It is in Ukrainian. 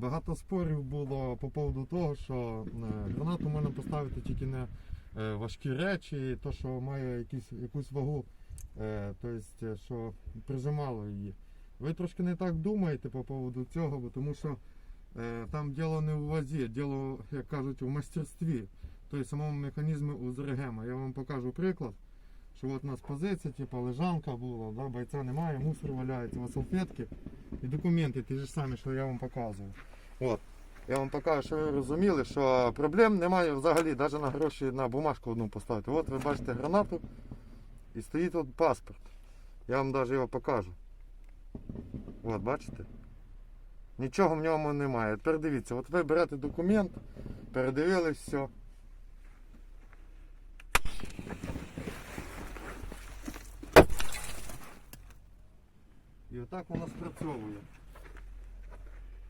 багато спорів було по поводу того, що е, гранату можна поставити тільки на е, важкі речі, то, що має якісь, якусь вагу, тобто, що прижимало її. Ви трошки не так думаєте по поводу цього, бо тому що там діло не в вазі, діло, як кажуть, в мастерстві, тобто самому механізму УЗРГМа. Я вам покажу приклад. Що от у нас позиція, типу лежанка була, да, бойця немає, мусор валяється, салфетки і документи ті ж самі, що я вам показував. От. Я вам покажу, що ви розуміли, що проблем немає взагалі, навіть на гроші на бумажку одну поставити. От ви бачите гранату і стоїть тут паспорт. Я вам навіть його покажу. От, бачите? Нічого в ньому немає. Тепер дивіться, от ви берете документ, передивились все. І отак воно спрацьовує.